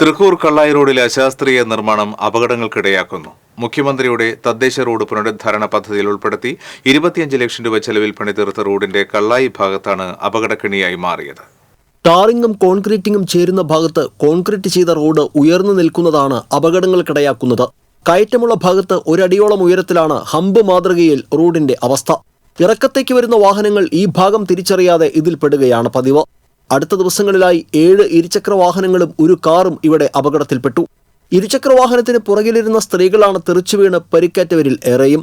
തൃക്കൂർ കള്ളായി റോഡിലെ അശാസ്ത്രീയ നിർമ്മാണം അപകടങ്ങൾക്കിടയാക്കുന്നു. മുഖ്യമന്ത്രിയുടെ തദ്ദേശ റോഡ് പുനരുദ്ധാരണ പദ്ധതിയിൽ ഉൾപ്പെടുത്തി ഇരുപത്തിയഞ്ച് ലക്ഷം രൂപ ചെലവിൽ പണിതീർത്ത റോഡിന്റെ കള്ളായി ഭാഗത്താണ് അപകടക്കെണിയായി മാറിയത്. ടാറിങ്ങും കോൺക്രീറ്റിങ്ങും ചേരുന്ന ഭാഗത്ത് കോൺക്രീറ്റ് ചെയ്ത റോഡ് ഉയർന്നു നിൽക്കുന്നതാണ് അപകടങ്ങൾക്കിടയാക്കുന്നത്. കയറ്റമുള്ള ഭാഗത്ത് ഒരടിയോളം ഉയരത്തിലാണ് ഹമ്പ് മാതൃകയിൽ റോഡിന്റെ അവസ്ഥ. ഇറക്കത്തേക്ക് വരുന്ന വാഹനങ്ങൾ ഈ ഭാഗം തിരിച്ചറിയാതെ ഇതിൽ പെടുകയാണ് പതിവ്. അടുത്ത ദിവസങ്ങളിലായി ഏഴ് ഇരുചക്ര വാഹനങ്ങളും ഒരു കാറും ഇവിടെ അപകടത്തിൽപ്പെട്ടു. ഇരുചക്ര വാഹനത്തിന് പുറകിലിരുന്ന സ്ത്രീകളാണ് തെറിച്ചു വീണ് പരിക്കേറ്റവരിൽ ഏറെയും.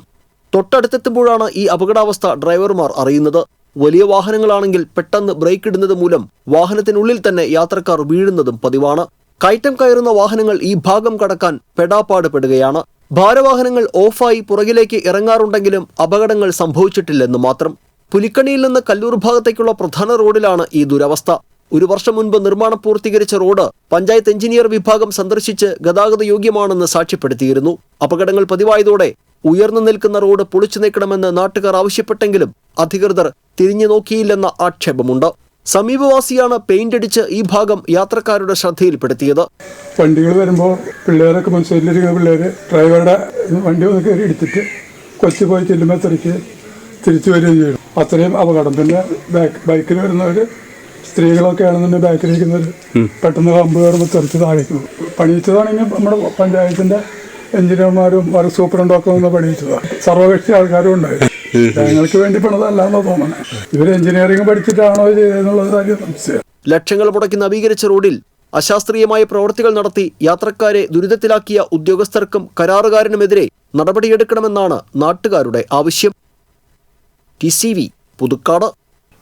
തൊട്ടടുത്തെത്തുമ്പോഴാണ് ഈ അപകടാവസ്ഥ ഡ്രൈവർമാർ അറിയുന്നത്. വലിയ വാഹനങ്ങളാണെങ്കിൽ പെട്ടെന്ന് ബ്രേക്ക് ഇടുന്നത് മൂലം വാഹനത്തിനുള്ളിൽ തന്നെ യാത്രക്കാർ വീഴുന്നതും പതിവാണ്. കയറ്റം കയറുന്ന വാഹനങ്ങൾ ഈ ഭാഗം കടക്കാൻ പെടാപ്പാട് പെടുകയാണ് ഭാരവാഹനങ്ങൾ ഓഫായി പുറകിലേക്ക് ഇറങ്ങാറുണ്ടെങ്കിലും അപകടങ്ങൾ സംഭവിച്ചിട്ടില്ലെന്ന് മാത്രം. പുലിക്കണിയിൽ നിന്ന് കല്ലൂർ ഭാഗത്തേക്കുള്ള പ്രധാന റോഡിലാണ് ഈ ദുരവസ്ഥ. ഒരു വർഷം മുൻപ് നിർമ്മാണം പൂർത്തീകരിച്ച റോഡ് പഞ്ചായത്ത് എഞ്ചിനീയർ വിഭാഗം സന്ദർശിച്ച് ഗതാഗത യോഗ്യമാണെന്ന് സാക്ഷ്യപ്പെടുത്തിയിരുന്നു. അപകടങ്ങൾ പതിവായതോടെ ഉയർന്നു നിൽക്കുന്ന റോഡ് പൊളിച്ചു നീക്കണമെന്ന് നാട്ടുകാർ ആവശ്യപ്പെട്ടെങ്കിലും അധികൃതർ തിരിഞ്ഞു നോക്കിയില്ലെന്ന ആക്ഷേപമുണ്ട്. സമീപവാസിയാണ് പെയിന്റ് അടിച്ച് ഈ ഭാഗം യാത്രക്കാരുടെ ശ്രദ്ധയിൽപ്പെടുത്തിയത്. വണ്ടികൾ വരുമ്പോൾ പിള്ളേരൊക്കെ മുൻസൈഡിലിരിക്കുന്ന പിള്ളേർ ഡ്രൈവറുടെ വണ്ടി ഒന്ന് കയറി എടുത്തിട്ട് കൊച്ചു പോയി ചെല്ലുമ്പോൾ തിരിച്ച് വരികയും ചെയ്യും അത്രയും അപകടം. പിന്നെ ബാക്ക് ബൈക്കിൽ വരുന്നവർ സ്ത്രീകളൊക്കെ ആണെന്നുണ്ടെങ്കിൽ ബാക്കിലിരിക്കുന്നവർ പെട്ടെന്ന് കമ്പ് കയറുമ്പോൾ തെറിച്ച് താഴേക്ക് പണിയിച്ചതാണെങ്കിൽ നമ്മുടെ പഞ്ചായത്തിന്റെ എഞ്ചിനീയർമാരും വർക്ക് സൂപ്രണ്ടും ഒക്കെ ഒന്ന് പണിയിച്ചതാണ് സർവകക്ഷി ആൾക്കാരും ഉണ്ടായിരുന്നു. ഞങ്ങൾക്ക് വേണ്ടി പണിതല്ലാന്നാ തോന്നണേ. ഇവർ എഞ്ചിനീയറിംഗ് പഠിച്ചിട്ടാണോ ചെയ്തതെന്നുള്ളത് കാര്യം സംശയം. ലക്ഷങ്ങൾ മുടക്കി നവീകരിച്ച റോഡിൽ അശാസ്ത്രീയമായ പ്രവൃത്തികൾ നടത്തി യാത്രക്കാരെ ദുരിതത്തിലാക്കിയ ഉദ്യോഗസ്ഥർക്കും കരാറുകാരനുമെതിരെ നടപടിയെടുക്കണമെന്നാണ് നാട്ടുകാരുടെ ആവശ്യം. T C V Puthukkad.